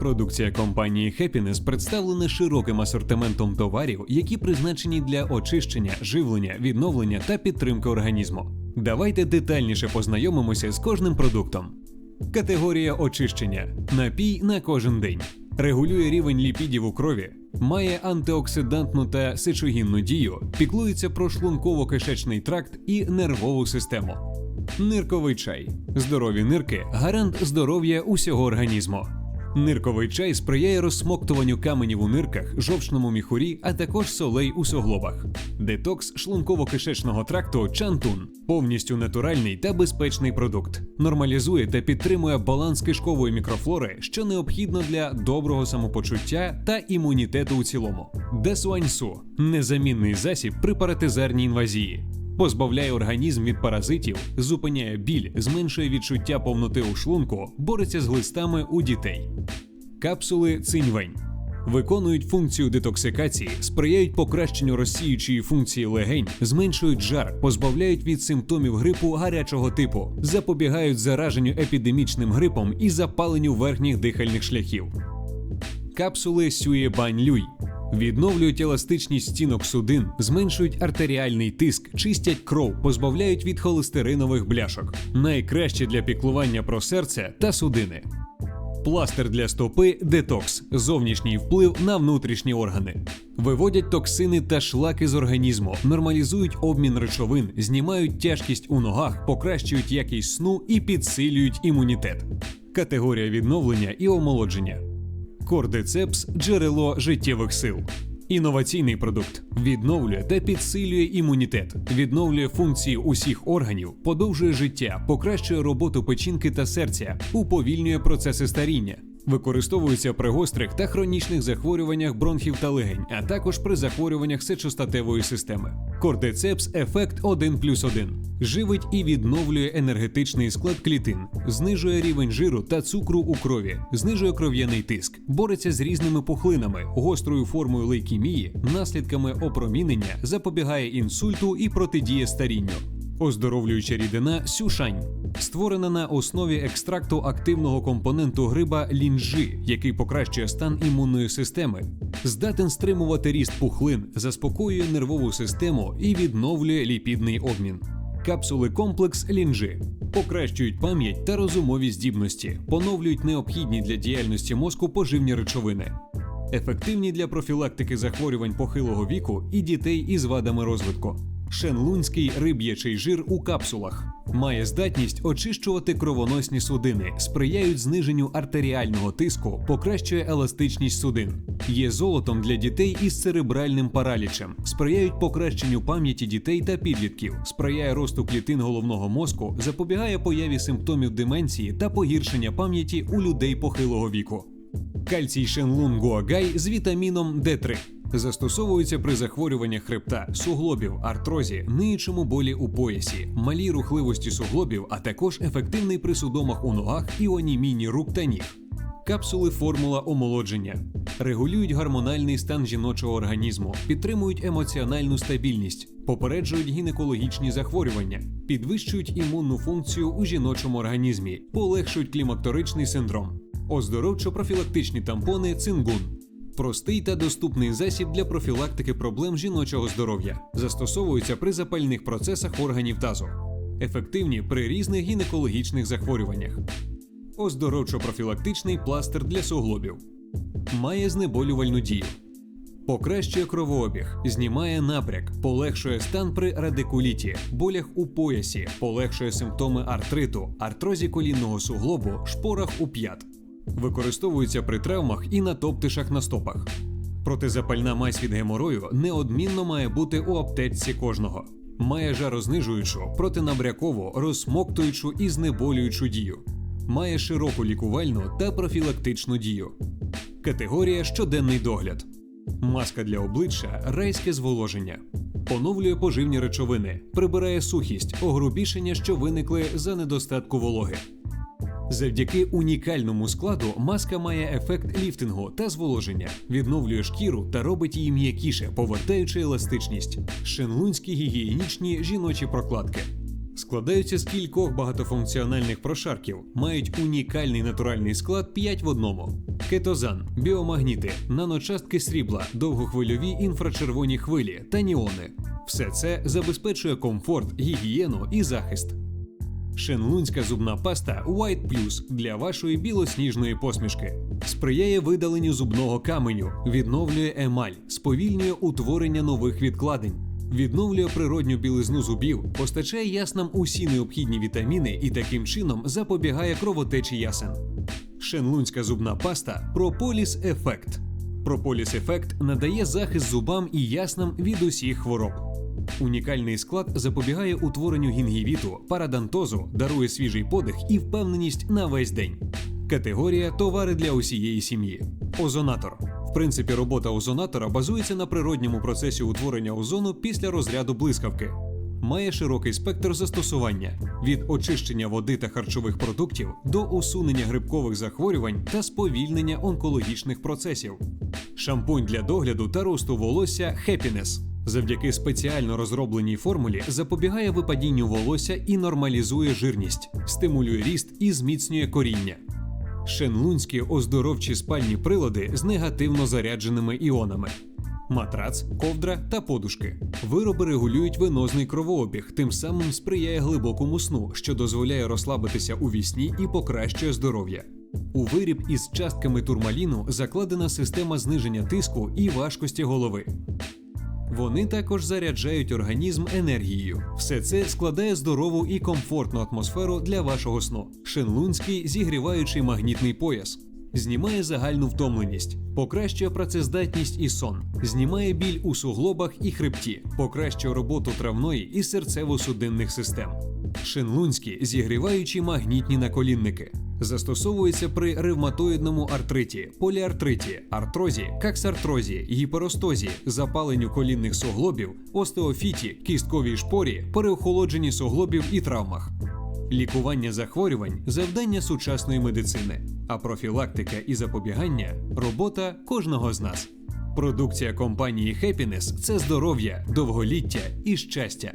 Продукція компанії Happiness представлена широким асортиментом товарів, які призначені для очищення, живлення, відновлення та підтримки організму. Давайте детальніше познайомимося з кожним продуктом. Категорія очищення напій на кожен день. Регулює рівень ліпідів у крові, має антиоксидантну та сечогінну дію, піклується про шлунково-кишечний тракт і нервову систему. Нирковий чай. Здорові нирки гарант здоров'я усього організму. Нирковий чай сприяє розсмоктуванню каменів у нирках, жовчному міхурі, а також солей у суглобах. Детокс шлунково-кишечного тракту Чантун повністю натуральний та безпечний продукт. Нормалізує та підтримує баланс кишкової мікрофлори, що необхідно для доброго самопочуття та імунітету у цілому. Десуаньсу незамінний засіб при паратизарній інвазії. Позбавляє організм від паразитів, зупиняє біль, зменшує відчуття повноти у шлунку, бореться з глистами у дітей. Капсули циньвень виконують функцію детоксикації, сприяють покращенню розсіючої функції легень, зменшують жар, позбавляють від симптомів грипу гарячого типу, запобігають зараженню епідемічним грипом і запаленню верхніх дихальних шляхів. Капсули Сюєбань-Люй відновлюють еластичність стінок судин, зменшують артеріальний тиск, чистять кров, позбавляють від холестеринових бляшок. Найкраще для піклування про серце та судини. Пластир для стопи детокс, зовнішній вплив на внутрішні органи. Виводять токсини та шлаки з організму, нормалізують обмін речовин, знімають тяжкість у ногах, покращують якість сну і підсилюють імунітет. Категорія відновлення і омолодження. Кордицепс джерело життєвих сил. Інноваційний продукт відновлює та підсилює імунітет, відновлює функції усіх органів, подовжує життя, покращує роботу печінки та серця, уповільнює процеси старіння. Використовується при гострих та хронічних захворюваннях бронхів та легень, а також при захворюваннях сечостатевої системи. Кордицепс ефект 1 плюс 1. живить і відновлює енергетичний склад клітин, знижує рівень жиру та цукру у крові, знижує кров'яний тиск, бореться з різними пухлинами, гострою формою лейкемії, наслідками опромінення, запобігає інсульту і протидіє старінню. Оздоровлююча рідина сюшань створена на основі екстракту активного компоненту гриба лінжи, який покращує стан імунної системи, здатен стримувати ріст пухлин, заспокоює нервову систему і відновлює ліпідний обмін. Капсули комплекс лінжи покращують пам'ять та розумові здібності, поновлюють необхідні для діяльності мозку поживні речовини. Ефективні для профілактики захворювань похилого віку і дітей із вадами розвитку. Шенлунський риб'ячий жир у капсулах має здатність очищувати кровоносні судини, сприяють зниженню артеріального тиску, покращує еластичність судин. Є золотом для дітей із церебральним паралічем, сприяють покращенню пам'яті дітей та підлітків, сприяє росту клітин головного мозку, запобігає появі симптомів деменції та погіршення пам'яті у людей похилого віку. Кальцій Шенлун Гуагай з вітаміном D3 застосовується при захворюваннях хребта, суглобів, артрозі, ниючому болі у поясі, малій рухливості суглобів, а також ефективний при судомах у ногах і онімінні рук та ніг. Капсули формула омолодження регулюють гормональний стан жіночого організму, підтримують емоціональну стабільність, попереджують гінекологічні захворювання, підвищують імунну функцію у жіночому організмі, полегшують клімакторичний синдром, оздоровчо-профілактичні тампони цингун. Простий та доступний засіб для профілактики проблем жіночого здоров'я. Застосовується при запальних процесах органів тазу. Ефективні при різних гінекологічних захворюваннях. Оздоровчо-профілактичний пластир для суглобів. Має знеболювальну дію. Покращує кровообіг, знімає напряг, полегшує стан при радикуліті, болях у поясі, полегшує симптоми артриту, артрозі колінного суглобу, шпорах у п'ят. Використовується при травмах і на топтишах на стопах. Протизапальна мазь від геморою неодмінно має бути у аптечці кожного. Має жарознижуючу, протинабрякову, розсмоктуючу і знеболюючу дію. Має широку лікувальну та профілактичну дію. Категорія щоденний догляд. Маска для обличчя райське зволоження. Оновлює поживні речовини, прибирає сухість, огрубішення, що виникли за недостатку вологи. Завдяки унікальному складу маска має ефект ліфтингу та зволоження, відновлює шкіру та робить її м'якіше, повертаючи еластичність. Шенлунські гігієнічні жіночі прокладки. Складаються з кількох багатофункціональних прошарків, мають унікальний натуральний склад 5 в одному: кетозан, біомагніти, наночастки срібла, довгохвильові інфрачервоні хвилі та ніони. Все це забезпечує комфорт, гігієну і захист. Шенлунська зубна паста White Plus для вашої білосніжної посмішки. Сприяє видаленню зубного каменю, відновлює емаль, сповільнює утворення нових відкладень, відновлює природню білизну зубів, постачає яснам усі необхідні вітаміни і таким чином запобігає кровотечі ясен. Шенлунська зубна паста Прополіс Ефект. Прополіс Ефект надає захист зубам і яснам від усіх хвороб. Унікальний склад запобігає утворенню гінгівіту, парадонтозу, дарує свіжий подих і впевненість на весь день. Категорія товари для усієї сім'ї. Озонатор. В принципі, робота озонатора базується на природньому процесі утворення озону після розряду блискавки. Має широкий спектр застосування від очищення води та харчових продуктів до усунення грибкових захворювань та сповільнення онкологічних процесів. Шампунь для догляду та росту волосся Happiness завдяки спеціально розробленій формулі запобігає випадінню волосся і нормалізує жирність, стимулює ріст і зміцнює коріння. Шенлунські оздоровчі спальні прилади з негативно зарядженими іонами. Матрац, ковдра та подушки. Вироби регулюють венозний кровообіг, тим самим сприяє глибокому сну, що дозволяє розслабитися у вісні і покращує здоров'я. У виріб із частками турмаліну закладена система зниження тиску і важкості голови. Вони також заряджають організм енергією. Все це складає здорову і комфортну атмосферу для вашого сну. Шенлунський зігріваючий магнітний пояс. Знімає загальну втомленість, покращує працездатність і сон, знімає біль у суглобах і хребті, покращує роботу травної і серцево-судинних систем. Шенлунські зігріваючі магнітні наколінники. Застосовується при ревматоїдному артриті, поліартриті, артрозі, каксартрозі, гіперостозі, запаленню колінних суглобів, остеофіті, кістковій шпорі, переохолодженні суглобів і травмах. Лікування захворювань завдання сучасної медицини, а профілактика і запобігання робота кожного з нас. Продукція компанії Happiness – це здоров'я, довголіття і щастя.